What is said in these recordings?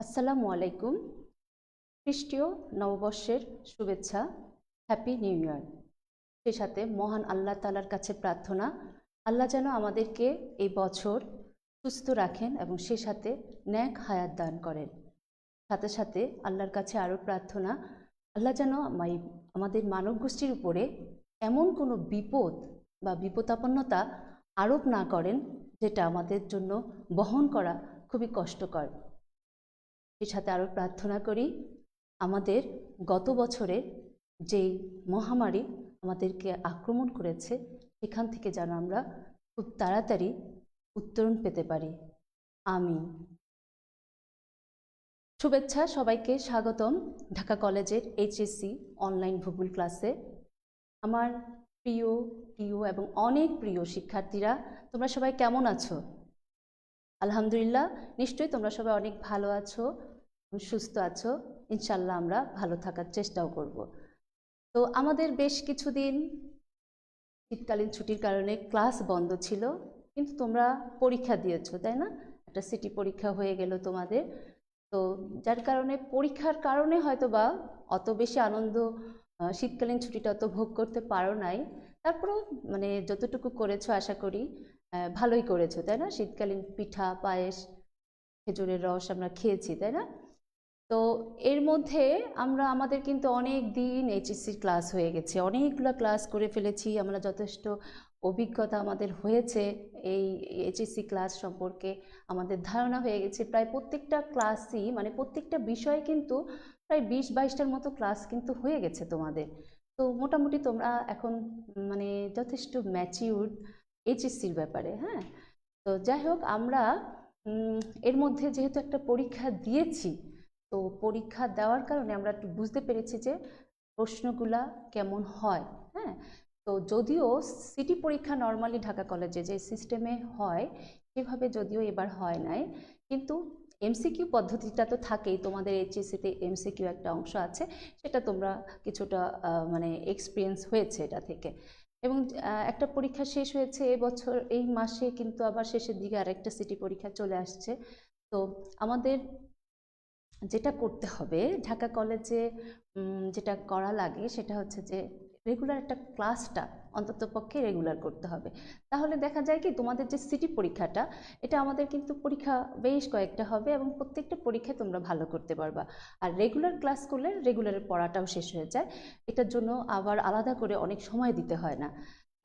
আসসালামু আলাইকুম। খ্রিস্টীয় নববর্ষের শুভেচ্ছা। হ্যাপি নিউ ইয়ার সে সাথে মহান আল্লাহ তালার কাছে প্রার্থনা। আল্লাহ যেন আমাদেরকে এই বছর সুস্থ রাখেন এবং সে সাথে ন্যাক হায়াত দান করেন। সাথে সাথে আল্লাহর কাছে আরও প্রার্থনা, আল্লাহ যেন আমাদের মানব গোষ্ঠীর উপরে এমন কোনো বিপদ বা বিপদাপন্নতা আরোপ না করেন, যেটা আমাদের জন্য বহন করা খুবই কষ্টকর। সেই সাথে আরও প্রার্থনা করি, আমাদের গত বছরের যেই মহামারী আমাদেরকে আক্রমণ করেছে সেখান থেকে যেন আমরা খুব তাড়াতাড়ি উত্তরণ পেতে পারি। আমি শুভেচ্ছা, সবাইকে স্বাগতম ঢাকা কলেজের এইচএসসি অনলাইন ভূগোল ক্লাসে। আমার প্রিয় প্রিয় এবং অনেক প্রিয় শিক্ষার্থীরা, তোমরা সবাই কেমন আছো? আলহামদুলিল্লাহ, নিশ্চয়ই তোমরা সবাই অনেক ভালো আছো। সুস্থ আছো? ইনশাল্লাহ আমরা ভালো থাকার চেষ্টাও করব। তো আমাদের বেশ কিছুদিন শীতকালীন ছুটির কারণে ক্লাস বন্ধ ছিল, কিন্তু তোমরা পরীক্ষা দিয়েছ, তাই না? একটা সিটি পরীক্ষা হয়ে গেল তোমাদের। তো যার কারণে পরীক্ষার কারণে হয়তো বা অত বেশি আনন্দ শীতকালীন ছুটিটা অত ভোগ করতে পারো নাই। তারপরেও মানে যতটুকু করেছ আশা করি ভালোই করেছ, তাই না? শীতকালীন পিঠা, পায়েস, খেজুরের রস আমরা খেয়েছি, তাই না? তো এর মধ্যে আমরা, আমাদের কিন্তু অনেক দিন এইচএসসির ক্লাস হয়ে গেছে। অনেকগুলো ক্লাস করে ফেলেছি। আমরা যথেষ্ট অভিজ্ঞতা আমাদের হয়েছে এই এইচএসসি ক্লাস সম্পর্কে। আমাদের ধারণা হয়ে গেছে প্রায় প্রত্যেকটা ক্লাসই মানে প্রত্যেকটা বিষয়ে কিন্তু প্রায় বিশ, বাইশটার মতো ক্লাস কিন্তু হয়ে গেছে তোমাদের। তো মোটামুটি তোমরা এখন মানে যথেষ্ট ম্যাচিউর এইচএসসির ব্যাপারে হ্যাঁ? তো যাই হোক, আমরা এর মধ্যে যেহেতু একটা পরীক্ষা দিয়েছি তো পরীক্ষা দেওয়ার কারণে আমরা একটু বুঝতে পেরেছি যে প্রশ্নগুলা কেমন হয় হ্যাঁ? তো যদিও সিটি পরীক্ষা নর্মালি ঢাকা কলেজে যে সিস্টেমে হয়, সেভাবে যদিও এবার হয় নাই, কিন্তু এমসিকিউ পদ্ধতিটা তো থাকেই, তোমাদের এইচএসসিতে এমসিকিউ একটা অংশ আছে, সেটা তোমরা কিছুটা মানে এক্সপিরিয়েন্স হয়েছে এটা থেকে। এবং একটা পরীক্ষা শেষ হয়েছে এবছর, এই মাসে কিন্তু আবার শেষের দিকে আরেকটা সিটি পরীক্ষা চলে আসছে। তো আমাদের যেটা করতে হবে, ঢাকা কলেজে যেটা করা লাগে সেটা হচ্ছে যে রেগুলার একটা ক্লাসটা অন্তত পক্ষে রেগুলার করতে হবে। তাহলে দেখা যায় কি, তোমাদের যে সিটি পরীক্ষাটা, এটা আমাদের কিন্তু পরীক্ষা বেশ কয়েকটা হবে এবং প্রত্যেকটা পরীক্ষায় তোমরা ভালো করতে পারবা। আর রেগুলার ক্লাস করলে রেগুলারের পড়াটাও শেষ হয়ে যায়। এটার জন্য আবার আলাদা করে অনেক সময় দিতে হয় না।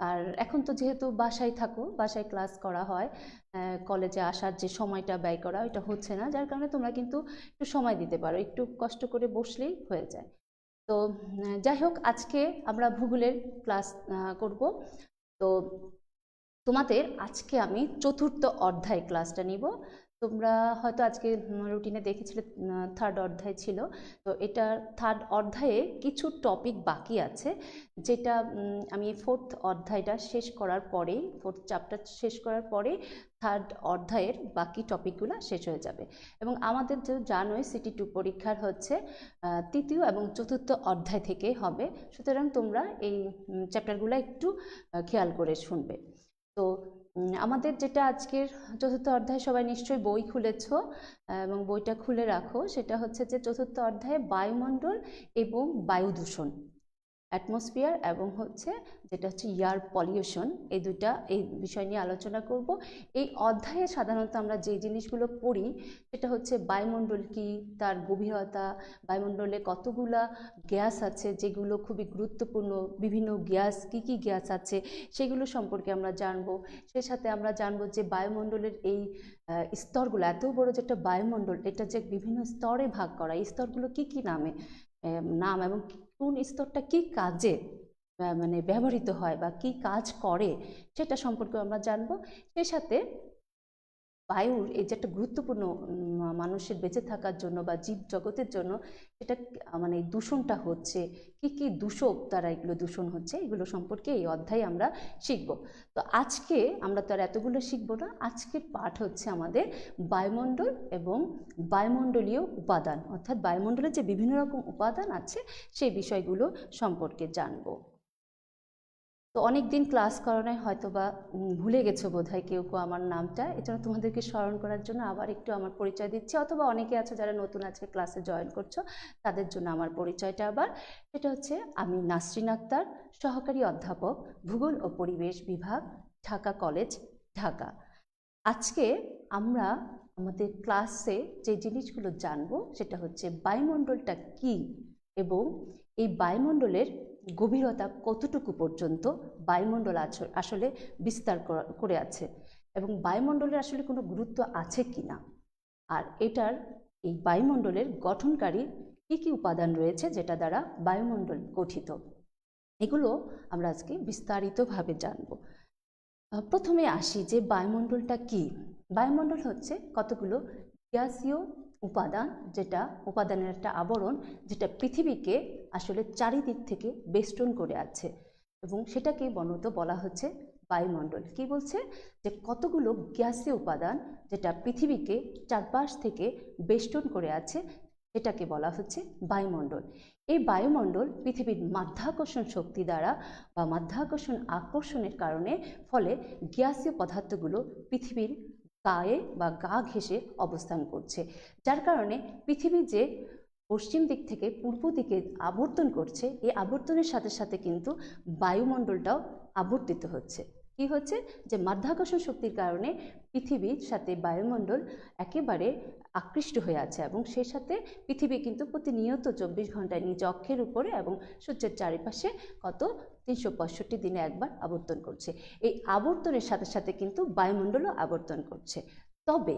আর এখন তো যেহেতু বাসায় থাকো, বাসায় ক্লাস করা হয় কলেজে আসার যে সময়টা ব্যয় করা, ওইটা হচ্ছে না। যার কারণে তোমরা কিন্তু একটু সময় দিতে পারো, একটু কষ্ট করে বসলেই হয়ে যায়। তো যাই হোক, আজকে আমরা ভূগোলের ক্লাস করব। তো তোমাদের আজকে আমি চতুর্থ অধ্যায় ক্লাসটা নিব। তোমরা হয়তো আজকে রুটিনে দেখেছিলে থার্ড অধ্যায় ছিল। তো এটা থার্ড অধ্যায়ে কিছু টপিক বাকি আছে, যেটা আমি ফোর্থ অধ্যায়টা শেষ করার পরেই ফোর্থ চ্যাপ্টার শেষ করার পরে থার্ড অধ্যায়ের বাকি টপিকগুলো শেষ হয়ে যাবে। এবং আমাদের যে জানোই সিটি টু পরীক্ষার হচ্ছে তৃতীয় এবং চতুর্থ অধ্যায় থেকে হবে। সুতরাং তোমরা এই চ্যাপ্টারগুলো একটু খেয়াল করে শুনবে। তো আমাদের যেটা আজকের চতুর্থ অধ্যায় সবাই নিশ্চয়ই বই খুলেছ, এবং বইটা খুলে রাখো। সেটা হচ্ছে যে চতুর্থ অধ্যায়ে বায়ুমণ্ডল এবং বায়ু দূষণ অ্যাটমসফিয়ার এবং হচ্ছে যেটা হচ্ছে এয়ার পলিউশন এই দুটা এই বিষয় নিয়ে আলোচনা করব। এই অধ্যায়ে সাধারণত আমরা যে জিনিসগুলো পড়ি, সেটা হচ্ছে বায়ুমণ্ডল কি, তার গভীরতা, বায়ুমণ্ডলে কতগুলা গ্যাস আছে, যেগুলো খুবই গুরুত্বপূর্ণ, বিভিন্ন গ্যাস, কি কি গ্যাস আছে, সেগুলো সম্পর্কে আমরা জানব। সেই সাথে আমরা জানব যে বায়ুমণ্ডলের এই স্তরগুলো, এত বড় যেটা বায়ুমণ্ডল, এটা যে বিভিন্ন স্তরে ভাগ করা, এই স্তরগুলো কি কি নামে নাম এবং কোন স্তরটা কি কাজে মানে ব্যবহৃত হয় বা কি কাজ করে, সেটা সম্পর্কে আমরা জানব। সেই সাথে বায়ুর এই যে একটা গুরুত্বপূর্ণ মানুষের বেঁচে থাকার জন্য বা জীব জগতের জন্য এটা মানে দূষণটা হচ্ছে, কি কি দূষক দ্বারা এগুলো দূষণ হচ্ছে, এগুলো সম্পর্কে এই অধ্যায়ে আমরা শিখব। তো আজকে আমরা তো আর এতগুলো শিখব না, আজকের পাঠ হচ্ছে আমাদের বায়ুমণ্ডল এবং বায়ুমণ্ডলীয় উপাদান, অর্থাৎ বায়ুমণ্ডলের যে বিভিন্ন রকম উপাদান আছে, সেই বিষয়গুলো সম্পর্কে জানব। তো অনেক দিন ক্লাস করানোয় হয়তো বা ভুলে গেছো বোধহয় কেউ কেউ আমার নামটা। এজন্য তোমাদেরকে স্মরণ করার জন্য আবার একটু আমার পরিচয় দিচ্ছি। অথবা অনেকে আছে যারা নতুন আজকে ক্লাসে জয়েন করছ, তাদের জন্য আমার পরিচয়টা আবার। সেটা হচ্ছে, আমি নাসরিন আক্তার, সহকারী অধ্যাপক, ভূগোল ও পরিবেশ বিভাগ, ঢাকা কলেজ ঢাকা। আজকে আমরা আমাদের ক্লাসে যে জিনিসগুলো জানব, সেটা হচ্ছে বায়ুমণ্ডলটা কি? এবং এই বায়ুমণ্ডলের গভীরতা কতটুকু পর্যন্ত বায়ুমণ্ডল আসলে বিস্তার করা- আছে? এবং বায়ুমণ্ডলের আসলে কোনো গুরুত্ব আছে কি না? আর এটার এই বায়ুমণ্ডলের গঠনকারী কী কী উপাদান রয়েছে যেটা দ্বারা বায়ুমণ্ডল গঠিত? এগুলো আমরা আজকে বিস্তারিতভাবে জানব। প্রথমে আসি যে বায়ুমণ্ডলটা কি? বায়ুমণ্ডল হচ্ছে কতগুলো গ্যাসীয় উপাদান যেটা, উপাদানের একটা আবরণ যেটা পৃথিবীকে আসলে চারিদিক থেকে বেষ্টন করে আছে এবং সেটাকে বনত বলা হচ্ছে বায়ুমণ্ডল। কি বলছে? যে কতগুলো গ্যাসীয় উপাদান যেটা পৃথিবীকে চারপাশ থেকে বেষ্টন করে আছে, এটাকে বলা হচ্ছে বায়ুমণ্ডল। এই বায়ুমণ্ডল পৃথিবীর মাধ্যাকর্ষণ শক্তি দ্বারা বা মাধ্যাকর্ষণ আকর্ষণের কারণে ফলে গ্যাসীয় পদার্থগুলো পৃথিবীর গায়ে বা গা ঘেঁষে অবস্থান করছে, যার কারণে পৃথিবী যে পশ্চিম দিক থেকে পূর্ব দিকে আবর্তন করছে এই আবর্তনের সাথে সাথে কিন্তু বায়ুমণ্ডলটাও আবর্তিত হচ্ছে। কি হচ্ছে? যে মাধ্যাকর্ষণ শক্তির কারণে পৃথিবীর সাথে বায়ুমণ্ডল একেবারে আকৃষ্ট হয়ে আছে এবং সেই সাথে পৃথিবী কিন্তু প্রতিনিয়ত চব্বিশ ঘন্টায় নিজ অক্ষের উপরে এবং সূর্যের চারিপাশে কত? তিনশো পঁয়ষট্টি দিনে একবার আবর্তন করছে। এই আবর্তনের সাথে সাথে কিন্তু বায়ুমণ্ডলও আবর্তন করছে। তবে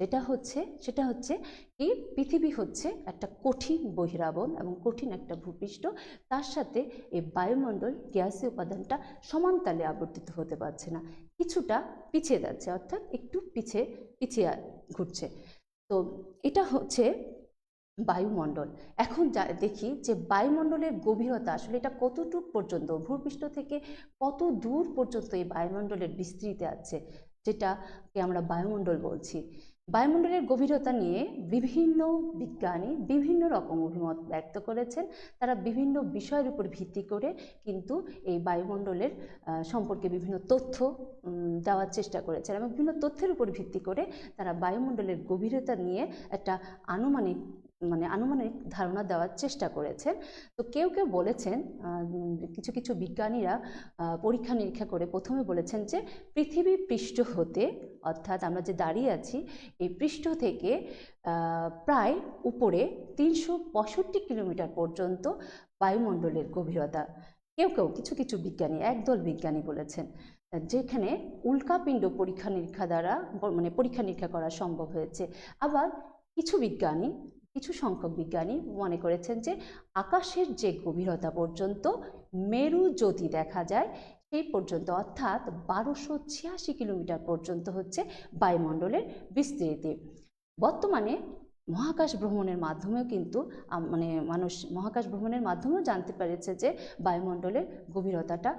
যেটা হচ্ছে, সেটা হচ্ছে কি? পৃথিবী হচ্ছে একটা কঠিন বহিরাবন এবং কঠিন একটা ভূপৃষ্ঠ। তার সাথে এই বায়ুমণ্ডল, গ্যাসীয় উপাদানটা সমানতালে আবর্তিত হতে পারছে না। কিছুটা পিছিয়ে যাচ্ছে, অর্থাৎ একটু পিছিয়ে পিছিয়ে ঘুরছে। তো এটা হচ্ছে বায়ুমণ্ডল। এখন যা দেখি যে বায়ুমণ্ডলের গভীরতা আসলে এটা কতটুক পর্যন্ত, ভূপৃষ্ঠ থেকে কত দূর পর্যন্ত এই বায়ুমণ্ডলের বিস্তৃতি আছে, যেটাকে আমরা বায়ুমণ্ডল বলছি? বায়ুমণ্ডলের গভীরতা নিয়ে বিভিন্ন বিজ্ঞানী বিভিন্ন রকম অভিমত ব্যক্ত করেছেন। তারা বিভিন্ন বিষয়ের উপর ভিত্তি করে কিন্তু এই বায়ুমণ্ডলের সম্পর্কে বিভিন্ন তথ্য দেওয়ার চেষ্টা করেছেন এবং বিভিন্ন তথ্যের উপর ভিত্তি করে তারা বায়ুমণ্ডলের গভীরতা নিয়ে একটা আনুমানিক মানে আনুমানিক ধারণা দেওয়ার চেষ্টা করেছেন। তো কেউ কেউ বলেছেন কিছু কিছু বিজ্ঞানীরা পরীক্ষা নিরীক্ষা করে প্রথমে বলেছেন যে পৃথিবী পৃষ্ঠ হতে, অর্থাৎ আমরা যে দাঁড়িয়ে আছি, এই পৃষ্ঠ থেকে প্রায় উপরে তিনশো পঁয়ষট্টি কিলোমিটার পর্যন্ত বায়ুমণ্ডলের গভীরতা। কেউ কেউ, কিছু কিছু বিজ্ঞানী, একদল বিজ্ঞানী বলেছেন, যেখানে উল্কাপিণ্ড পরীক্ষা নিরীক্ষা দ্বারা মানে পরীক্ষা নিরীক্ষা করা সম্ভব হয়েছে। আবার কিছু বিজ্ঞানী কিছু সংখ্যক বিজ্ঞানী মনে করেছেন যে আকাশের যে গভীরতা পর্যন্ত মেরু জ্যোতি দেখা যায়, সেই পর্যন্ত অর্থাৎ বারোশো ছিয়াশি কিলোমিটার পর্যন্ত হচ্ছে বায়ুমণ্ডলের বিস্তৃতি। বর্তমানে মহাকাশ ভ্রমণের মাধ্যমেও কিন্তু মানে মানুষ মহাকাশ ভ্রমণের মাধ্যমেও জানতে পেরেছে যে বায়ুমণ্ডলের গভীরতাটা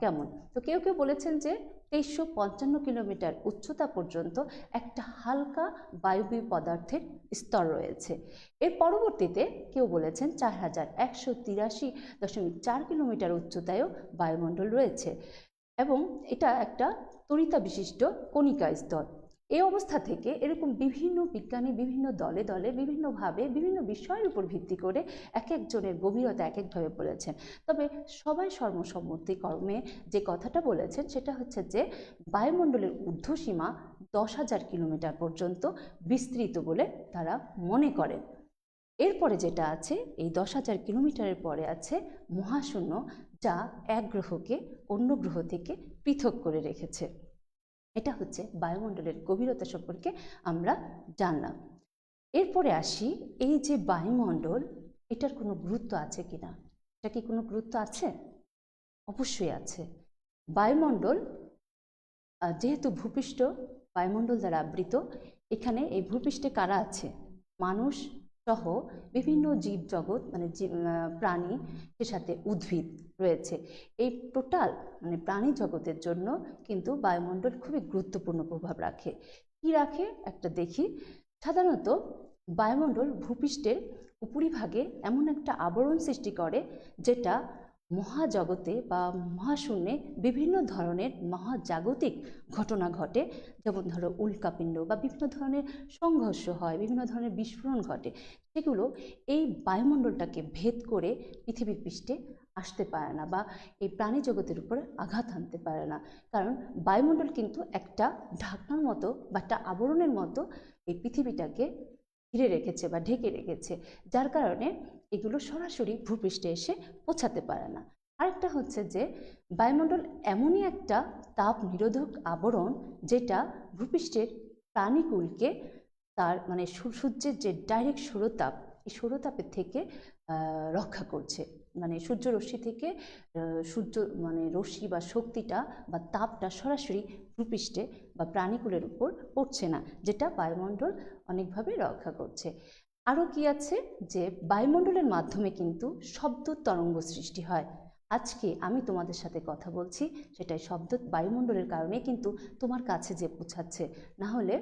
কেমন। তো কেউ কেউ বলেছেন যে তেইশশো পঞ্চান্ন কিলোমিটার উচ্চতা পর্যন্ত একটা হালকা বায়বীয় পদার্থের স্তর রয়েছে। এর পরবর্তীতে কেউ বলেছেন চার হাজার একশো তিরাশি দশমিক চার কিলোমিটার উচ্চতায়ও বায়ুমণ্ডল রয়েছে এবং এটা একটা তরিতা বিশিষ্ট কণিকা স্তর। এই অবস্থা থেকে এরকম বিভিন্ন বিজ্ঞানী বিভিন্ন দলে দলে বিভিন্নভাবে বিভিন্ন বিষয়ের উপর ভিত্তি করে এক একজনের গভীরতা এক একভাবে বলেছেন। তবে সবাই সর্বসম্মতিক্রমে যে কথাটা বলেছেন সেটা হচ্ছে যে বায়ুমণ্ডলের ঊর্ধ্বসীমা দশ হাজার কিলোমিটার পর্যন্ত বিস্তৃত বলে তারা মনে করেন। এরপরে যেটা আছে, এই দশ হাজার কিলোমিটারের পরে আছে মহাশূন্য যা এক গ্রহকে অন্য গ্রহ থেকে পৃথক করে রেখেছে। এটা হচ্ছে বায়ুমণ্ডলের গভীরতা সম্পর্কে আমরা জানলাম। এরপরে আসি, এই যে বায়ুমণ্ডল, এটার কোনো গুরুত্ব আছে কিনা? এটা কি কোনো গুরুত্ব আছে? অবশ্যই আছে। বায়ুমণ্ডল যেহেতু ভূপৃষ্ঠ, বায়ুমণ্ডল দ্বারা আবৃত, এখানে এই ভূপৃষ্ঠে কারা আছে? মানুষ সহ বিভিন্ন জীবজগৎ মানে প্রাণী এর সাথে উদ্ভিদ রয়েছে। এই টোটাল মানে প্রাণী জগতের জন্য কিন্তু বায়ুমণ্ডল খুবই গুরুত্বপূর্ণ প্রভাব রাখে। কি রাখে? একটা দেখি। সাধারণত বায়ুমণ্ডল ভূপৃষ্ঠের উপরিভাগে এমন একটা আবরণ সৃষ্টি করে যেটা মহাজগতে বা মহাশূন্যে বিভিন্ন ধরনের মহাজাগতিক ঘটনা ঘটে। যেমন ধরো উল্কাপিণ্ড বা বিভিন্ন ধরনের সংঘর্ষ হয়, বিভিন্ন ধরনের বিস্ফোরণ ঘটে। সেগুলো এই বায়ুমণ্ডলটাকে ভেদ করে পৃথিবীর পৃষ্ঠে আসতে পারে না বা এই প্রাণী জগতের উপরে আঘাত আনতে পারে না। কারণ বায়ুমণ্ডল কিন্তু একটা ঢাকনার মতো বা একটা আবরণের মতো এই পৃথিবীটাকে ঘিরে রেখেছে বা ঢেকে রেখেছে, যার কারণে এগুলো সরাসরি ভূপৃষ্ঠে এসে পৌঁছাতে পারে না। আরেকটা হচ্ছে যে, বায়ুমণ্ডল এমনই একটা তাপ নিরোধক আবরণ যেটা ভূপৃষ্ঠের প্রাণীকুলকে তার মানে সূর্যের যে ডাইরেক্ট সৌরতাপ, এই সৌরতাপের থেকে রক্ষা করছে। মানে সূর্য রশ্মি থেকে সূর্য মানে রশ্মি বা শক্তিটা বা তাপটা সরাসরি ভূপৃষ্ঠে বা প্রাণীকুলের উপর পড়ছে না, যেটা বায়ুমণ্ডল অনেকভাবে রক্ষা করছে। আরও কি আছে? যে বায়ুমণ্ডলের মাধ্যমে কিন্তু শব্দ তরঙ্গ সৃষ্টি হয়। আজকে আমি তোমাদের সাথে কথা বলছি, সেটাই শব্দ বায়ুমণ্ডলের কারণে কিন্তু তোমার কাছে যে পৌঁছাচ্ছে। না হলে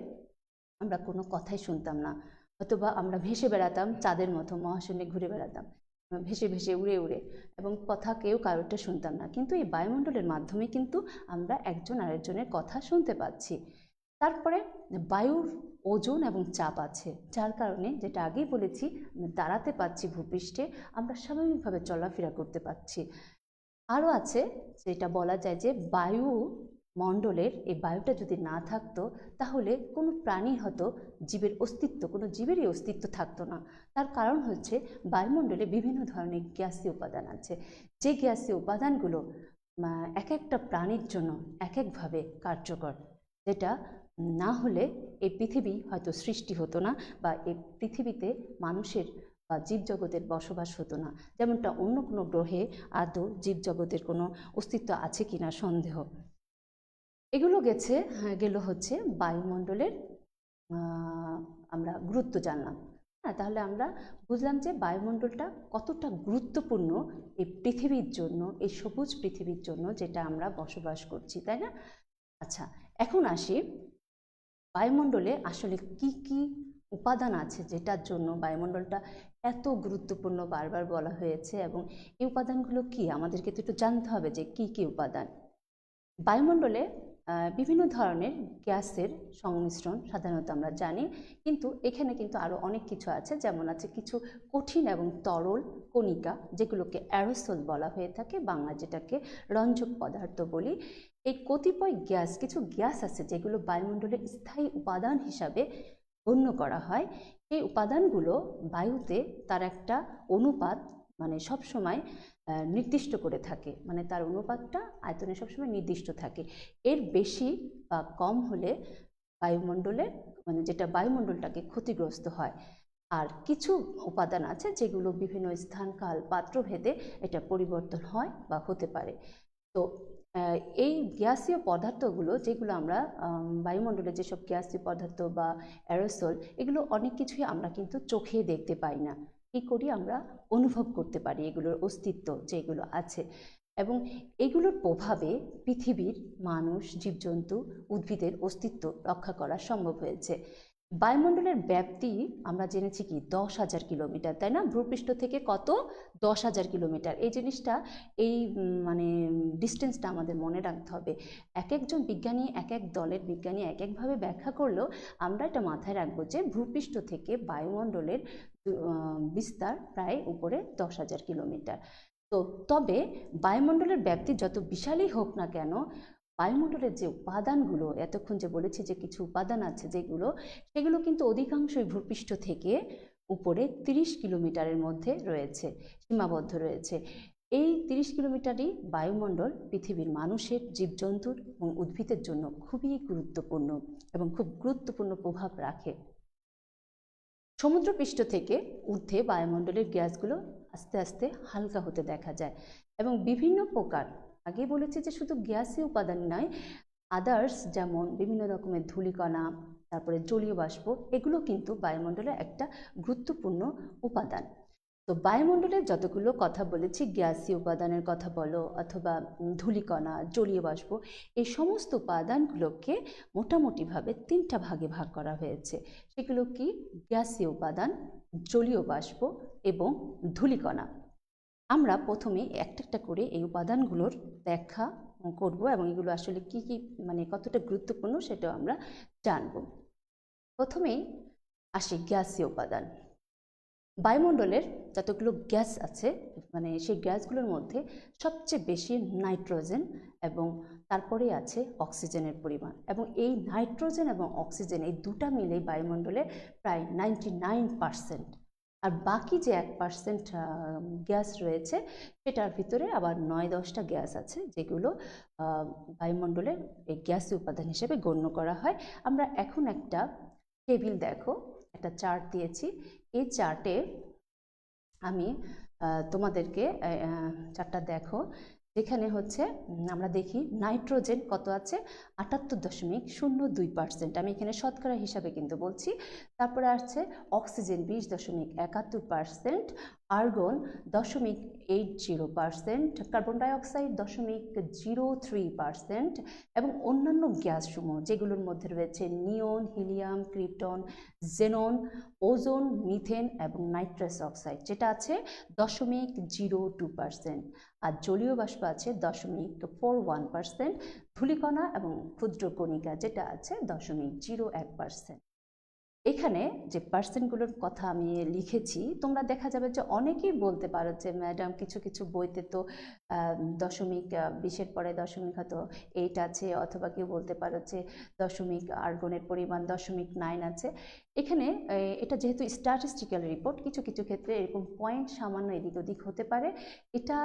আমরা কোনো কথাই শুনতাম না। অথবা আমরা ভেসে বেড়াতাম, চাঁদের মতো মহাশূন্যে ঘুরে বেড়াতাম, ভেসে ভেসে উড়ে উড়ে এবং কথা কেউ কারোরটা শুনতাম না। কিন্তু এই বায়ুমণ্ডলের মাধ্যমে কিন্তু আমরা একজন আরেকজনের কথা শুনতে পাচ্ছি। তারপরে বায়ুর ওজন এবং চাপ আছে, যার কারণে যেটা আগেই বলেছি দাঁড়াতে পারছি ভূপৃষ্ঠে, আমরা স্বাভাবিকভাবে চলাফেরা করতে পারছি। আরও আছে, যেটা বলা যায় যে বায়ু মণ্ডলের, এই বায়ুটা যদি না থাকতো, তাহলে কোনো প্রাণী হয়তো জীবের অস্তিত্ব, কোনো জীবেরই অস্তিত্ব থাকতো না। তার কারণ হচ্ছে বায়ুমণ্ডলে বিভিন্ন ধরনের গ্যাসীয় উপাদান আছে। যে গ্যাসীয় উপাদানগুলো এক একটা প্রাণীর জন্য এক একভাবে কার্যকর, যেটা না হলে এই পৃথিবী হয়তো সৃষ্টি হতো না বা এই পৃথিবীতে মানুষের বা জীবজগতের বসবাস হতো না। যেমনটা অন্য কোনো গ্রহে আদৌ জীবজগতের কোনো অস্তিত্ব আছে কিনা সন্দেহ। এগুলো গেছে হ্যাঁ, গেল হচ্ছে বায়ুমণ্ডলের আমরা গুরুত্ব জানলাম। হ্যাঁ তাহলে আমরা বুঝলাম যে বায়ুমণ্ডলটা কতটা গুরুত্বপূর্ণ এই পৃথিবীর জন্য এই সবুজ পৃথিবীর জন্য যেটা আমরা বসবাস করছি তাই না? আচ্ছা এখন আসি বায়ুমণ্ডলে আসলে কি কি উপাদান আছে যেটার জন্য বায়ুমণ্ডলটা এত গুরুত্বপূর্ণ বারবার বলা হয়েছে এবং এই উপাদানগুলো কি? আমাদেরকে তো একটু জানতে হবে যে কি কি উপাদান। বায়ুমণ্ডলে বিভিন্ন ধরনের গ্যাসের সংমিশ্রণ সাধারণত আমরা জানি, কিন্তু এখানে কিন্তু আরও অনেক কিছু আছে। যেমন আছে কিছু কঠিন এবং তরল কণিকা, যেগুলোকে অ্যারোসোল বলা হয়ে থাকে বাংলা যেটাকে রঞ্জক পদার্থ বলি। এই কতিপয় গ্যাস, কিছু গ্যাস আছে যেগুলো বায়ুমণ্ডলের স্থায়ী উপাদান হিসাবে গণ্য করা হয়। এই উপাদানগুলো বায়ুতে তার একটা অনুপাত মানে সবসময় নির্দিষ্ট করে থাকে। মানে তার অনুপাতটা আয়তনে সবসময় নির্দিষ্ট থাকে। এর বেশি বা কম হলে বায়ুমণ্ডলে মানে যেটা বায়ুমণ্ডলটাকে ক্ষতিগ্রস্ত হয়। আর কিছু উপাদান আছে যেগুলো বিভিন্ন স্থান কাল পাত্রভেদে এটা পরিবর্তন হয় বা হতে পারে। তো এই গ্যাসীয় পদার্থগুলো যেগুলো আমরা বায়ুমণ্ডলে যেসব গ্যাসীয় পদার্থ বা অ্যারোসল, এগুলো অনেক কিছুই আমরা কিন্তু চোখে দেখতে পাই না। কী করি আমরা? অনুভব করতে পারি এগুলোর অস্তিত্ব যেগুলো আছে। এবং এগুলোর প্রভাবে পৃথিবীর মানুষ, জীবজন্তু, উদ্ভিদের অস্তিত্ব রক্ষা করা সম্ভব হয়েছে। বায়ুমণ্ডলের ব্যাপ্তি আমরা জেনেছি কি? দশ হাজার কিলোমিটার, তাই না? ভূপৃষ্ঠ থেকে কত? দশ হাজার কিলোমিটার। এই জিনিসটা, এই মানে ডিস্টেন্সটা আমাদের মনে রাখতে হবে। এক একজন বিজ্ঞানী, এক এক দলের বিজ্ঞানী এক একভাবে ব্যাখ্যা করলেও আমরা এটা মাথায় রাখব যে, ভূপৃষ্ঠ থেকে বায়ুমণ্ডলের বিস্তার প্রায় উপরে দশ হাজার কিলোমিটার। তো তবে বায়ুমণ্ডলের ব্যাপ্তি যত বিশালই হোক না কেন বায়ুমণ্ডলের যে উপাদানগুলো, এতক্ষণ যে বলেছি যে কিছু উপাদান আছে যেগুলো, সেগুলো কিন্তু অধিকাংশই ভূপৃষ্ঠ থেকে উপরে তিরিশ কিলোমিটারের মধ্যে রয়েছে, সীমাবদ্ধ রয়েছে। এই তিরিশ কিলোমিটারই বায়ুমণ্ডল পৃথিবীর মানুষের, জীবজন্তুর এবং উদ্ভিদের জন্য খুবই গুরুত্বপূর্ণ এবং খুব গুরুত্বপূর্ণ প্রভাব রাখে। সমুদ্রপৃষ্ঠ থেকে ঊর্ধ্বে বায়ুমণ্ডলের গ্যাসগুলো আস্তে আস্তে হালকা হতে দেখা যায় এবং বিভিন্ন প্রকার আগে বলেছি যে শুধু গ্যাসীয় উপাদান নয় আদার্স যেমন বিভিন্ন রকমের ধূলিকণা, তারপরে জলীয় বাষ্প, এগুলো কিন্তু বায়ুমণ্ডলের একটা গুরুত্বপূর্ণ উপাদান। তো বায়ুমণ্ডলের যতগুলো কথা বলেছি গ্যাসীয় উপাদানের কথা বলো অথবা ধূলিকণা, জলীয় বাষ্প, এই সমস্ত উপাদানগুলোকে মোটামুটিভাবে তিনটা ভাগে ভাগ করা হয়েছে। সেগুলো কি? গ্যাসীয় উপাদান, জলীয় বাষ্প এবং ধূলিকণা। আমরা প্রথমে একটা একটা করে এই উপাদানগুলোর ব্যাখ্যা করব এবং এগুলো আসলে কি কি মানে কতটা গুরুত্বপূর্ণ সেটাও আমরা জানব। প্রথমেই আসি গ্যাসীয় উপাদান। বায়ুমণ্ডলের যতগুলো গ্যাস আছে মানে সেই গ্যাসগুলোর মধ্যে সবচেয়ে বেশি নাইট্রোজেন এবং তারপরে আছে অক্সিজেনের পরিমাণ এবং এই নাইট্রোজেন এবং অক্সিজেন এই দুটা মিলেই বায়ুমণ্ডলে প্রায় নাইনটি নাইন পারসেন্ট আর বাকি যে এক পার্সেন্ট গ্যাস রয়েছে, সেটার ভিতরে আবার নয় দশটা গ্যাস আছে, যেগুলো বায়ুমণ্ডলের এই গ্যাসীয় উপাদান হিসেবে গণ্য করা হয়। আমরা এখন একটা টেবিল দেখো, একটা চার্ট দিয়েছি। এই চার্টে আমি তোমাদেরকে চারটা দেখো। যেখানে হচ্ছে আমরা দেখি নাইট্রোজেন কত আছে? আটাত্তর দশমিক শূন্য দুই পার্সেন্ট। আমি এখানে শতকরা হিসাবে কিন্তু বলছি। তারপরে আসছে অক্সিজেন বিশ দশমিক একাত্তর পার্সেন্ট। আর্গন দশমিক eight zero percent carbon dioxide দশমিক জিরো থ্রি পার্সেন্ট এবং অন্যান্য গ্যাসসমূহ যেগুলোর মধ্যে রয়েছে neon, helium, krypton xenon ozone, methane এবং নাইট্রাস অক্সাইড, যেটা আছে দশমিক জিরো টু পার্সেন্ট আর জলীয় বাষ্প আছে দশমিক ফোর ওয়ান পার্সেন্ট ধূলিকণা এবং ক্ষুদ্র কণিকা, যেটা আছে দশমিক জিরো এক পার্সেন্ট এখানে যে পার্সেন্টগুলোর কথা আমি লিখেছি, তোমরা দেখা যাবে যে অনেকেই বলতে পারো যে, ম্যাডাম, কিছু কিছু বইতে তো দশমিক বিশের পরে দশমিক হয়তো এইট আছে, অথবা কেউ বলতে পারো যে দশমিক আর্গনের পরিমাণ দশমিক নাইন আছে। এখানে এটা যেহেতু স্ট্যাটিস্টিক্যাল রিপোর্ট কিছু কিছু ক্ষেত্রে এরকম পয়েন্ট সামান্য এদিক ওদিক হতে পারে। এটা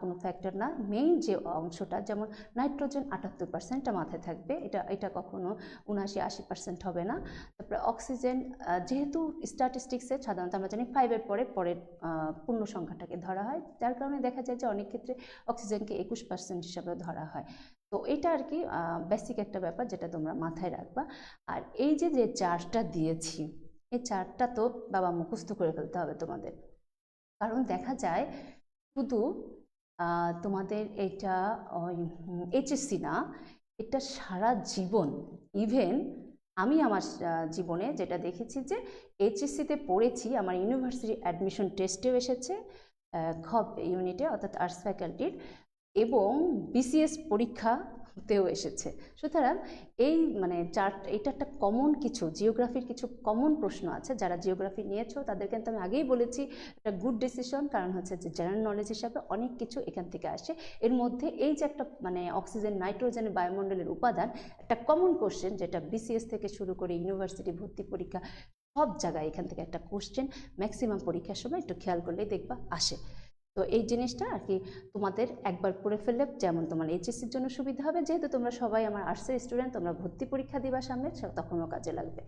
কোনো ফ্যাক্টর না। মেইন যে অংশটা, যেমন নাইট্রোজেন আটাত্তর পার্সেন্টটা মাথায় থাকবে, এটা এটা কখনো উনআশি, আশি পার্সেন্ট হবে না। তারপরে অক্সিজেন আহ, যেহেতু স্ট্যাটিস্টিক্সে সাধারণত আমরা জানি ফাইভের পরে পরের পূর্ণ সংখ্যাটাকে ধরা হয় যার কারণে দেখা যায় যে অনেক ক্ষেত্রে অক্সিজেনকে একুশ পার্সেন্ট হিসাবে ধরা হয়। তো এটা আর কি বেসিক একটা ব্যাপার যেটা তোমরা মাথায় রাখবা। আর এই যে যে চার্টটা দিয়েছি এই চার্টটা তো বাবা মুখস্থ করে ফেলতে হবে তোমাদের। কারণ দেখা যায় শুধু তোমাদের এটা এইচএসসি না এটা সারা জীবন ইভেন আমি আমার জীবনে যেটা দেখেছি যে এইচএসসিতে পড়েছি, আমার ইউনিভার্সিটি অ্যাডমিশন টেস্টেও এসেছে খব ইউনিটে, অর্থাৎ আর্টস ফ্যাকাল্টির এবং বিসিএস পরীক্ষাতেও এসেছে। সুতরাং এই মানে চার্ট এটা একটা কমন কিছু জিওগ্রাফির কিছু কমন প্রশ্ন আছে, যারা জিওগ্রাফি নিয়েছো তাদের কিন্তু আমি আগেই বলেছি, এটা গুড ডিসিশন কারণ হচ্ছে যে জেনারেল নলেজ হিসাবে অনেক কিছু এখান থেকে আসে। এর মধ্যে এই যে একটা মানে অক্সিজেন নাইট্রোজেন বায়ুমণ্ডলের উপাদান, একটা কমন কোশ্চেন যেটা বিসিএস থেকে শুরু করে ইউনিভার্সিটি ভর্তি পরীক্ষা, সব জায়গায় এখান থেকে একটা কোশ্চেন ম্যাক্সিমাম পরীক্ষার সময় একটু খেয়াল করলেই দেখবা আসে। তো এই জিনিসটা আর কি তোমাদের একবার করে ফেললে যেমন তোমার এইচএসসির জন্য সুবিধা হবে। যেহেতু তোমরা সবাই আমার আর্টসের স্টুডেন্ট তোমরা ভর্তি পরীক্ষা দিবা সামনে তখনও কাজে লাগবে।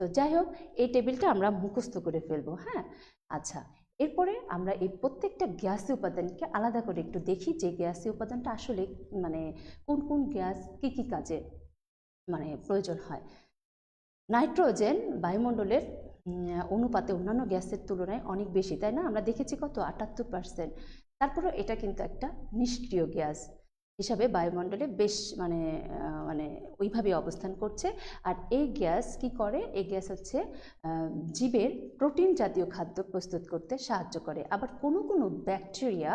তো যাই হোক, এই টেবিলটা আমরা মুখস্থ করে ফেলব হ্যাঁ? আচ্ছা এরপরে আমরা এই প্রত্যেকটা গ্যাসি উপাদানকে আলাদা করে একটু দেখি যে গ্যাসি উপাদানটা আসলে মানে কোন কোন গ্যাস কি কি কাজে মানে প্রয়োজন হয়। নাইট্রোজেন বায়ুমণ্ডলের অনুপাতে অন্যান্য গ্যাসের তুলনায় অনেক বেশি, তাই না? আমরা দেখেছি কত? আটাত্তর পার্সেন্ট তারপরেও এটা কিন্তু একটা নিষ্ক্রিয় গ্যাস হিসাবে বায়ুমণ্ডলে বেশ মানে মানে ওইভাবে অবস্থান করছে। আর এই গ্যাস কি করে? এই গ্যাস হচ্ছে জীবের প্রোটিন জাতীয় খাদ্য প্রস্তুত করতে সাহায্য করে। আবার কোনো কোনো ব্যাকটেরিয়া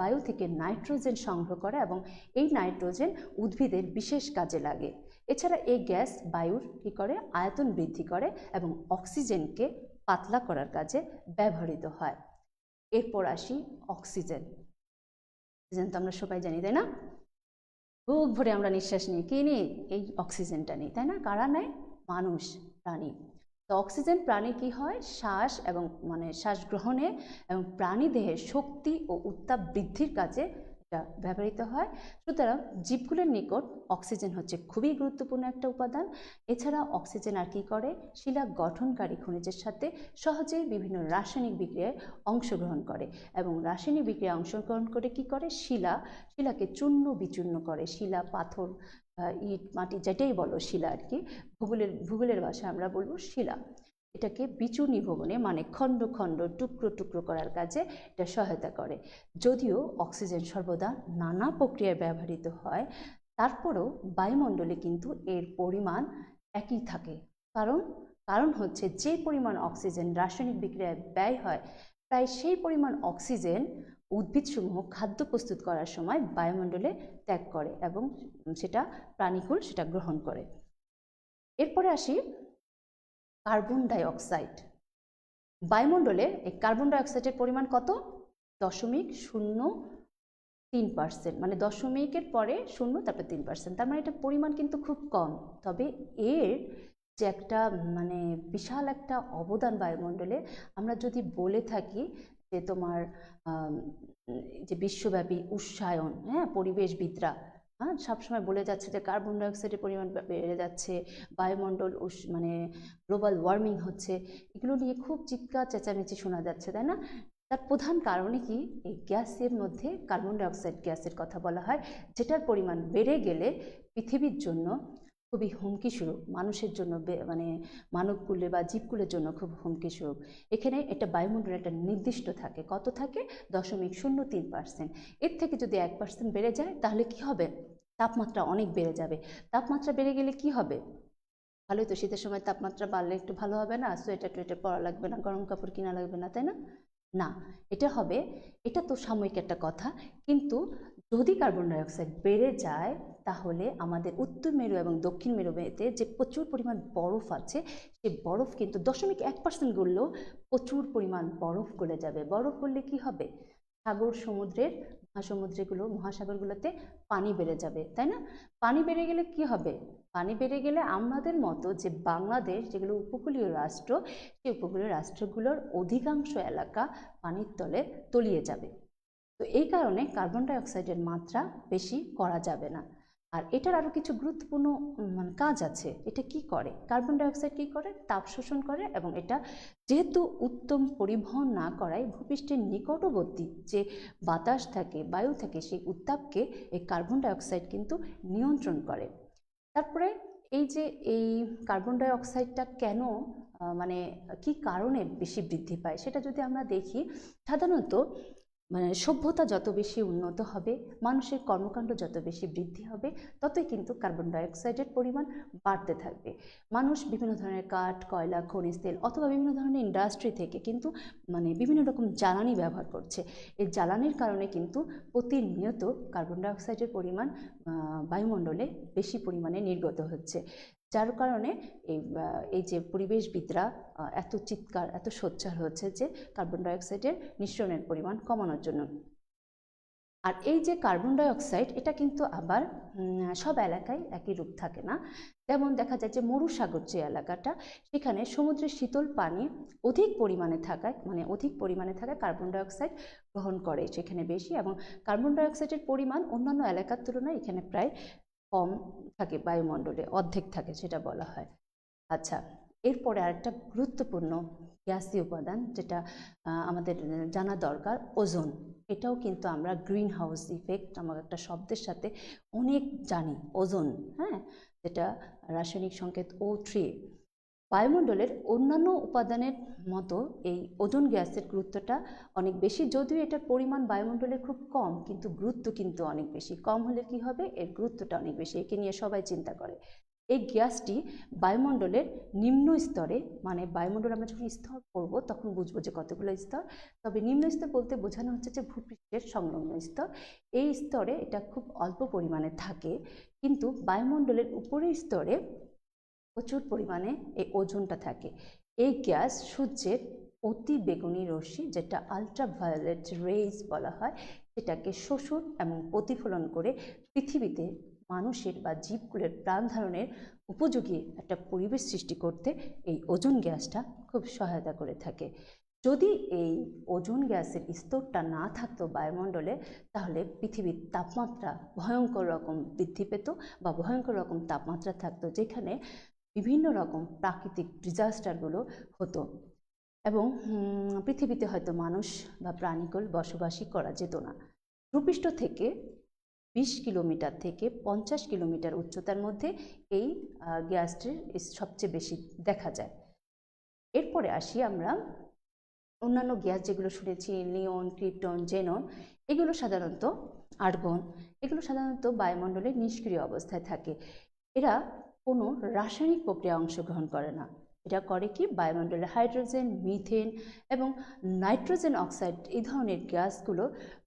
বায়ু থেকে নাইট্রোজেন সংগ্রহ করে এবং এই নাইট্রোজেন উদ্ভিদের বিশেষ কাজে লাগে। এছাড়া এই গ্যাস বায়ুর কী করে? আয়তন বৃদ্ধি করে এবং অক্সিজেনকে পাতলা করার কাজে ব্যবহৃত হয়। এরপর আসি অক্সিজেন। অক্সিজেন তো আমরা সবাই জানি, তাই না? বুক ভরে আমরা নিঃশ্বাস নিই। কী নিই? এই অক্সিজেনটা নিই, তাই না? কারা নেয়? মানুষ, প্রাণী। তো অক্সিজেন প্রাণী কি হয়? শ্বাস এবং মানে শ্বাস গ্রহণে এবং প্রাণী দেহে শক্তি ও উত্তাপ বৃদ্ধির কাজে এটা ব্যবহৃত হয়। সুতরাং জীবগুলোর নিকট অক্সিজেন হচ্ছে খুবই গুরুত্বপূর্ণ একটা উপাদান। এছাড়া অক্সিজেন আর কি করে? শিলা গঠনকারী খনিজের সাথে সহজেই বিভিন্ন রাসায়নিক বিক্রিয়ায় অংশগ্রহণ করে এবং রাসায়নিক বিক্রিয়ায় অংশগ্রহণ করে কি করে? শিলা। শিলাকে চূর্ণ বিচূর্ণ করে। শিলা, পাথর ইট, মাটি যেটাই বলো, শিলা আর কি, ভূগোলের ভূগোলের ভাষায় আমরা বলব শিলা। এটাকে বিচুনি ভবনে মানে খণ্ড খণ্ড, টুকরো টুকরো করার কাজে এটা সহায়তা করে। যদিও অক্সিজেন সর্বদা নানা প্রক্রিয়ায় ব্যবহৃত হয়, তারপরেও বায়ুমণ্ডলে কিন্তু এর পরিমাণ একই থাকে। কারণ কারণ হচ্ছে যে পরিমাণ অক্সিজেন রাসায়নিক বিক্রিয়ায় ব্যয় হয়, প্রায় সেই পরিমাণ অক্সিজেন উদ্ভিদসমূহ খাদ্য প্রস্তুত করার সময় বায়ুমণ্ডলে ত্যাগ করে এবং সেটা প্রাণীকুল সেটা গ্রহণ করে। এরপরে আসি কার্বন ডাই অক্সাইড বায়ুমণ্ডলে এই কার্বন ডাই অক্সাইডের পরিমাণ কত? দশমিক শূন্য তিন পার্সেন্ট মানে দশমিকের পরে শূন্য, তারপরে তিন পার্সেন্ট তার মানে এটা পরিমাণ কিন্তু খুব কম। তবে এর যে একটা মানে বিশাল একটা অবদান বায়ুমণ্ডলে, আমরা যদি বলে থাকি যে তোমার যে বিশ্বব্যাপী উষ্ণায়ন হ্যাঁ পরিবেশবিদরা হ্যাঁ সবসময় বলে যাচ্ছে যে কার্বন ডাইঅক্সাইডের পরিমাণ বেড়ে যাচ্ছে, বায়ুমণ্ডল মানে গ্লোবাল ওয়ার্মিং হচ্ছে, এগুলো নিয়ে খুব চিৎকার, চেঁচামেচি শোনা যাচ্ছে, তাই না? তার প্রধান কারণে কি? এই গ্যাসের মধ্যে কার্বন ডাইঅক্সাইড গ্যাসের কথা বলা হয়, যেটার পরিমাণ বেড়ে গেলে পৃথিবীর জন্য খুবই হুমকি স্বরূপ, মানুষের জন্য মানে মানবকুলে বা জীবকুলের জন্য খুব হুমকি স্বরূপ। এখানে এটা বায়ুমণ্ডলে একটা নির্দিষ্ট থাকে। কত থাকে? দশমিক শূন্য তিন পার্সেন্ট এর থেকে যদি এক পার্সেন্ট বেড়ে যায়, তাহলে কি হবে? তাপমাত্রা অনেক বেড়ে যাবে। তাপমাত্রা বেড়ে গেলে কি হবে? ভালোই তো, শীতের সময় তাপমাত্রা বাড়লে একটু ভালো হবে না? সোয়েটার টোয়েটার পরা লাগবে না, গরম কাপড় কিনা লাগবে না, তাই না? না, এটা হবে, এটা তো সাময়িক একটা কথা, কিন্তু যদি কার্বন ডাইঅক্সাইড বেড়ে যায়, তাহলে আমাদের উত্তর মেরু এবং দক্ষিণ মেরুতে যে প্রচুর পরিমাণ বরফ আছে সেই বরফ কিন্তু দশমিক এক পার্সেন্ট গড়লেও প্রচুর পরিমাণ বরফ গলে যাবে। বরফ গললে কি হবে? সাগর সমুদ্রের, মহাসমুদ্রগুলো, মহাসাগরগুলোতে পানি বেড়ে যাবে, তাই না? পানি বেড়ে গেলে কি হবে? পানি বেড়ে গেলে আমাদের মতো যে বাংলাদেশ, যেগুলো উপকূলীয় রাষ্ট্র, সেই উপকূলীয় রাষ্ট্রগুলোর অধিকাংশ এলাকা পানির তলে তলিয়ে যাবে। তো এই কারণে কার্বন ডাইঅক্সাইডের মাত্রা বেশি করা যাবে না। আর এটার আরও কিছু গুরুত্বপূর্ণ মানে কাজ আছে। এটা কি করে? কার্বন ডাই অক্সাইড কী করে? তাপ শোষণ করে এবং এটা যেহেতু উত্তম পরিবহন না করায় ভূপৃষ্ঠের নিকটবর্তী যে বাতাস থাকে, বায়ু থাকে, সেই উত্তাপকে এই কার্বন ডাই অক্সাইড কিন্তু নিয়ন্ত্রণ করে। তারপরে এই যে এই কার্বন ডাইঅক্সাইডটা কেন মানে কি কারণে বেশি বৃদ্ধি পায়, সেটা যদি আমরা দেখি, সাধারণত মানে সভ্যতা যত বেশি উন্নত হবে, মানুষের কর্মকাণ্ড যত বেশি বৃদ্ধি হবে, ততই কিন্তু কার্বন ডাইঅক্সাইডের পরিমাণ বাড়তে থাকবে। মানুষ বিভিন্ন ধরনের কাঠ, কয়লা, খনিজ তেল অথবা বিভিন্ন ধরনের ইন্ডাস্ট্রি থেকে কিন্তু মানে বিভিন্ন রকম জ্বালানি ব্যবহার করছে। এই জ্বালানির কারণে কিন্তু প্রতিনিয়ত কার্বন ডাইঅক্সাইডের পরিমাণ বায়ুমণ্ডলে বেশি পরিমাণে নির্গত হচ্ছে। যার কারণে এই এই যে পরিবেশবিদরা এত চিৎকার, এত সোচ্চার হচ্ছে যে কার্বন ডাইঅক্সাইডের নিঃসরণের পরিমাণ কমানোর জন্য। আর এই যে কার্বন ডাইঅক্সাইড এটা কিন্তু আবার সব এলাকায় একই রূপ থাকে না। যেমন দেখা যায় যে মরুসাগর যে এলাকাটা, সেখানে সমুদ্রের শীতল পানি অধিক পরিমাণে থাকায় মানে অধিক পরিমাণে থাকায় কার্বন ডাইঅক্সাইড গ্রহণ করে সেখানে বেশি এবং কার্বন ডাইঅক্সাইডের পরিমাণ অন্যান্য এলাকার তুলনায় এখানে প্রায় কম থাকে বায়ুমণ্ডলে, অর্ধেক থাকে সেটা বলা হয়। আচ্ছা এরপরে আরেকটা গুরুত্বপূর্ণ গ্যাসীয় উপাদান যেটা আমাদের জানা দরকার, ওজন। এটাও কিন্তু আমরা গ্রিন হাউস ইফেক্ট আমার একটা শব্দের সাথে অনেক জানি, ওজন হ্যাঁ? যেটা রাসায়নিক সংকেত ও থ্রি বায়ুমণ্ডলের অন্যান্য উপাদানের মতো এই ওজোন গ্যাসের গুরুত্বটা অনেক বেশি। যদিও এটার পরিমাণ বায়ুমণ্ডলে খুব কম, কিন্তু গুরুত্ব কিন্তু অনেক বেশি। কম হলে কি হবে? এর গুরুত্বটা অনেক বেশি। একে নিয়ে সবাই চিন্তা করে। এই গ্যাসটি বায়ুমণ্ডলের নিম্ন স্তরে মানে বায়ুমণ্ডল আমরা যখন স্তর করব, তখন বুঝব যে কতগুলো স্তর। তবে নিম্ন স্তর বলতে বোঝানো হচ্ছে যে ভূপৃষ্ঠের সংলগ্ন স্তর। এই স্তরে এটা খুব অল্প পরিমাণে থাকে, কিন্তু বায়ুমণ্ডলের উপরের স্তরে প্রচুর পরিমাণে এই ওজনটা থাকে। এই গ্যাস সূর্যের অতি বেগুনি রশ্মি, যেটা আলট্রাভায়োলেট রেজ বলা হয়, সেটাকে শোষণ এবং প্রতিফলন করে পৃথিবীতে মানুষের বা জীবকুলের প্রাণ ধারণের উপযোগী একটা পরিবেশ সৃষ্টি করতে এই ওজোন গ্যাসটা খুব সহায়তা করে থাকে। যদি এই ওজোন গ্যাসের স্তরটা না থাকতো বায়ুমণ্ডলে, তাহলে পৃথিবীর তাপমাত্রা ভয়ঙ্কর রকম বৃদ্ধি পেত বা ভয়ঙ্কর রকম তাপমাত্রা থাকতো, যেখানে বিভিন্ন রকম প্রাকৃতিক ডিজাস্টারগুলো হতো। এবং পৃথিবীতে হয়তো মানুষ বা প্রাণীকুল বসবাসই করা যেত না। ভূপৃষ্ঠ থেকে বিশ কিলোমিটার থেকে পঞ্চাশ কিলোমিটার উচ্চতার মধ্যে এই গ্যাসটির সবচেয়ে বেশি দেখা যায়। এরপরে আসি আমরা অন্যান্য গ্যাস যেগুলো শুনেছি নিয়ন ক্রিপ্টন, জেনন, এগুলো সাধারণত আর্গন, এগুলো সাধারণত বায়ুমণ্ডলে নিষ্ক্রিয় অবস্থায় থাকে। এরা কোনো রাসায়নিক প্রক্রিয়া অংশগ্রহণ করে না। এটা করে কি? বায়ুমণ্ডলে হাইড্রোজেন, মিথেন এবং নাইট্রোজেন অক্সাইড এই ধরনের গ্যাসগুলো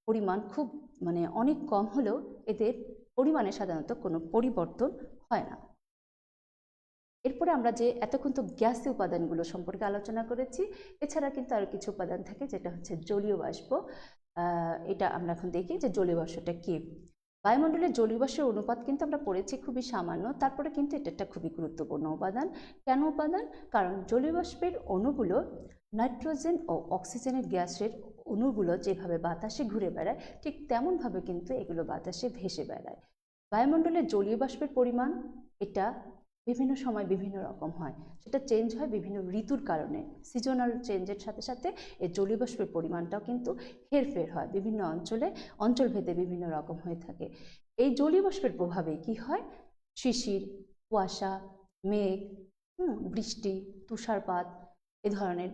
পরিমাণ খুব মানে অনেক কম হলেও এদের পরিমাণে সাধারণত কোনো পরিবর্তন হয় না। এরপরে আমরা যে এতক্ষণ তো গ্যাসীয় উপাদানগুলো সম্পর্কে আলোচনা করেছি, এছাড়া কিন্তু আরও কিছু উপাদান থাকে যেটা হচ্ছে জলীয় বাষ্প। এটা আমরা এখন দেখি যে জলীয় বাষ্পটা কী? বায়ুমণ্ডলের জলীয়বাষ্পের অনুপাত কিন্তু আমরা পড়েছি খুবই সামান্য। তারপরে কিন্তু এটা একটা খুবই গুরুত্বপূর্ণ উপাদান। কেন উপাদান? কারণ জলীয়বাষ্পের অণুগুলো নাইট্রোজেন ও অক্সিজেনের গ্যাসের অণুগুলো যেভাবে বাতাসে ঘুরে বেড়ায়, ঠিক তেমনভাবে কিন্তু এগুলো বাতাসে ভেসে বেড়ায়। বায়ুমণ্ডলের জলীয় বাষ্পের পরিমাণ, এটা বিভিন্ন সময় বিভিন্ন রকম হয়। সেটা চেঞ্জ হয় বিভিন্ন ঋতুর কারণে। সিজনাল চেঞ্জের সাথে সাথে এই জলীয় বাষ্পের পরিমাণটাও কিন্তু হেরফের হয়। বিভিন্ন অঞ্চলে, অঞ্চলভেদে বিভিন্ন রকম হয়ে থাকে। এই জলীয় বাষ্পের প্রভাবে কি হয়? শিশির, কুয়াশা, মেঘ বৃষ্টি, তুষারপাত, এ ধরনের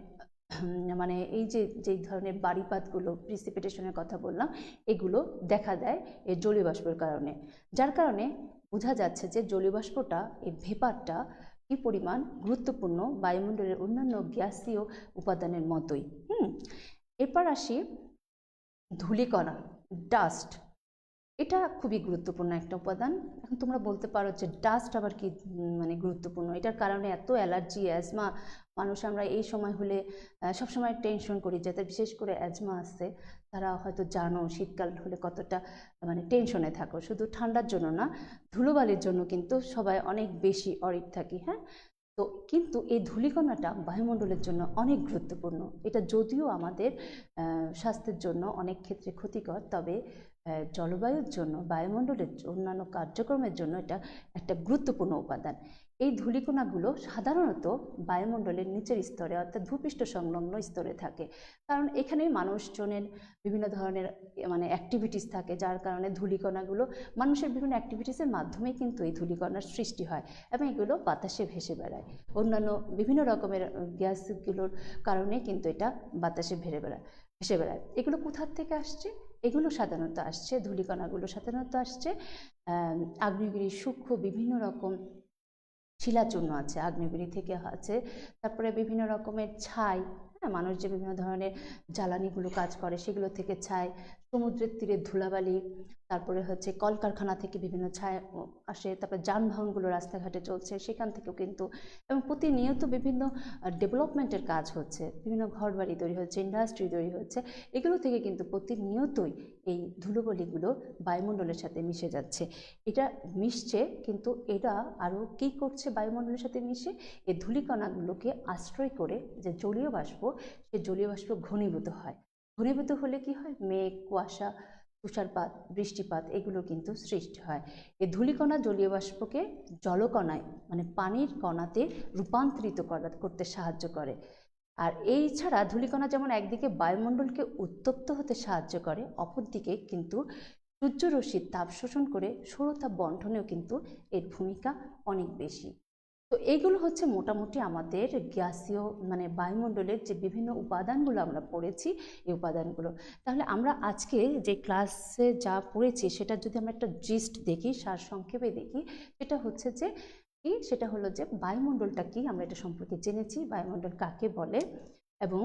মানে এই যে যেই ধরনের বাড়িপাতগুলো প্রিসিপিটেশনের কথা বললাম, এগুলো দেখা দেয় এই জলীয় বাষ্পের কারণে। যার কারণে বোঝা যাচ্ছে যে জলীয় বাষ্পটা এই ভেপারটা কি পরিমাণ গুরুত্বপূর্ণ বায়ুমণ্ডলের অন্যান্য গ্যাসীয় উপাদানের মতোই। হুম? এরপর আসি ধূলিকণা, ডাস্ট। এটা খুবই গুরুত্বপূর্ণ একটা উপাদান। এখন তোমরা বলতে পারো যে ডাস্ট আবার কি মানে গুরুত্বপূর্ণ? এটার কারণে এত অ্যালার্জি, অ্যাজমা মানুষ আমরা এই সময় হলে সবসময় টেনশন করি যাদের বিশেষ করে অ্যাজমা আছে তারা হয়তো জানো শীতকাল হলে কতটা মানে টেনশনে থাকো। শুধু ঠান্ডার জন্য না, ধুলোবালির জন্য কিন্তু সবাই অনেক বেশি অরিড থাকি হ্যাঁ? তো কিন্তু এই ধূলিকণাটা বায়ুমণ্ডলের জন্য অনেক গুরুত্বপূর্ণ। এটা যদিও আমাদের স্বাস্থ্যের জন্য অনেক ক্ষেত্রে ক্ষতিকর, তবে জলবায়ুর জন্য, বায়ুমণ্ডলের অন্যান্য কার্যক্রমের জন্য এটা একটা গুরুত্বপূর্ণ উপাদান। এই ধূলিকণাগুলো সাধারণত বায়ুমণ্ডলের নিচের স্তরে অর্থাৎ ভূপৃষ্ঠ সংলগ্ন স্তরে থাকে। কারণ এখানে মানুষজনের বিভিন্ন ধরনের মানে অ্যাক্টিভিটিস থাকে, যার কারণে ধূলিকণাগুলো মানুষের বিভিন্ন অ্যাক্টিভিটিসের মাধ্যমেই কিন্তু এই ধূলিকণার সৃষ্টি হয় এবং এগুলো বাতাসে ভেসে বেড়ায়। অন্যান্য বিভিন্ন রকমের গ্যাসগুলোর কারণে কিন্তু এটা বাতাসে ভেসে বেড়ায় ভেসে বেড়ায়। এগুলো কোথার থেকে আসছে? এগুলো সাধারণত আসছে ধূলিকণাগুলো সাধারণত আসছে আগ্নেয়গিরির সূক্ষ্ম বিভিন্ন রকম শিলাচূর্ণ আছে, আগ্নেয়গিরি থেকে আছে। তারপরে বিভিন্ন রকমের ছাই হ্যাঁ মানুষ যে বিভিন্ন ধরনের জ্বালানিগুলো কাজ করে সেগুলো থেকে ছাই সমুদ্রের তীরে ধুলাবালি তারপরে হচ্ছে কলকারখানা থেকে বিভিন্ন ও, আসে তারপরে যানবাহনগুলো রাস্তাঘাটে চলছে সেখান থেকেও কিন্তু এবং প্রতিনিয়ত বিভিন্ন ডেভেলপমেন্টের কাজ হচ্ছে বিভিন্ন ঘরবাড়ি তৈরি হচ্ছে ইন্ডাস্ট্রি তৈরি হচ্ছে এগুলো থেকে কিন্তু প্রতিনিয়তই এই ধুলোবলিগুলো বায়ুমণ্ডলের সাথে মিশে যাচ্ছে। এটা মিশছে কিন্তু এটা আরও কী করছে বায়ুমণ্ডলের সাথে মিশে? এই ধূলিকণাগুলোকে আশ্রয় করে যে জলীয় বাষ্প সে জলীয় বাষ্প ঘনীভূত হয়। ঘনীভূত হলে কি হয়? মেঘ, কুয়াশা, তুষারপাত, বৃষ্টিপাত এগুলো কিন্তু সৃষ্টি হয়। এই ধূলিকণা জলীয় বাষ্পকে জলকণায় মানে পানির কণাতে রূপান্তরিত করা, করতে সাহায্য করে। আর এই ছাড়া ধূলিকণা যেমন একদিকে বায়ুমণ্ডলকে উত্তপ্ত হতে সাহায্য করে, অপরদিকে কিন্তু সূর্যরশ্মির তাপ শোষণ করে সৌরতাপ বন্টনেও কিন্তু এর ভূমিকা অনেক বেশি। তো এইগুলো হচ্ছে মোটামুটি আমাদের গ্যাসীয় মানে বায়ুমণ্ডলের যে বিভিন্ন উপাদানগুলো আমরা পড়েছি, এই উপাদানগুলো। তাহলে আমরা আজকে যে ক্লাসে যা পড়েছি, সেটা যদি আমরা একটা জিস্ট দেখি সার সংক্ষেপে দেখি, সেটা হচ্ছে যে কি? সেটা হলো যে বায়ুমণ্ডলটা কি? আমরা এটা সম্পর্কে জেনেছি। বায়ুমণ্ডল কাকে বলে? এবং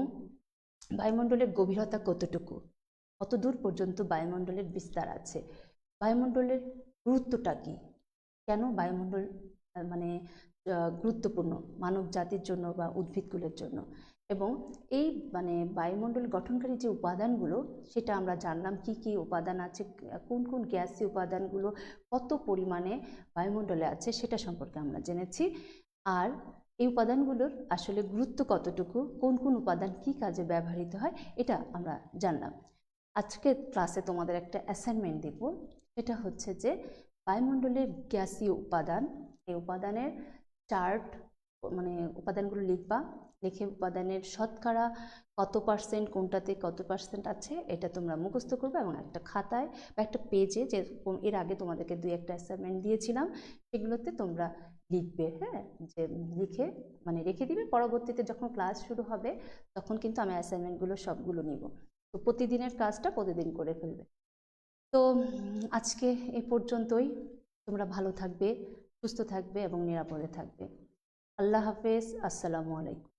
বায়ুমণ্ডলের গভীরতা কতটুকু? কত দূর পর্যন্ত বায়ুমণ্ডলের বিস্তার আছে? বায়ুমণ্ডলের গুরুত্বটা কি? কেন বায়ুমণ্ডল মানে গুরুত্বপূর্ণ মানব জাতির জন্য বা উদ্ভিদগুলোর জন্য। এবং এই মানে বায়ুমণ্ডল গঠনকারী যে উপাদানগুলো, সেটা আমরা জানলাম কি কি উপাদান আছে, কোন কোন গ্যাসীয় উপাদানগুলো কত পরিমাণে বায়ুমণ্ডলে আছে, সেটা সম্পর্কে আমরা জেনেছি। আর এই উপাদানগুলোর আসলে গুরুত্ব কতটুকু, কোন কোন উপাদান কি কাজে ব্যবহৃত হয়, এটা আমরা জানলাম। আজকে ক্লাসে তোমাদের একটা অ্যাসাইনমেন্ট দেব। সেটা হচ্ছে যে, বায়ুমণ্ডলের গ্যাসীয় উপাদান, এই উপাদানের চার্ট মানে উপাদানগুলো লিখবা, লিখে উপাদানের শতকরা কত পার্সেন্ট কোনটাতে কত পার্সেন্ট আছে, এটা তোমরা মুখস্থ করবে এবং একটা খাতায় বা একটা পেজে যে এর আগে তোমাদেরকে দুই একটা অ্যাসাইনমেন্ট দিয়েছিলাম, সেগুলোতে তোমরা লিখবে হ্যাঁ? যে লিখে মানে রেখে দিবে। পরবর্তীতে যখন ক্লাস শুরু হবে, তখন কিন্তু আমি অ্যাসাইনমেন্টগুলো সবগুলো নিব। তো প্রতিদিনের কাজটা প্রতিদিন করে ফেলবে। তো আজকে এ পর্যন্তই। তোমরা ভালো থাকবে। সুস্থ থাকবে এবং নিরাপদে থাকবে। আল্লাহ হাফেজ। আসসালামু আলাইকুম।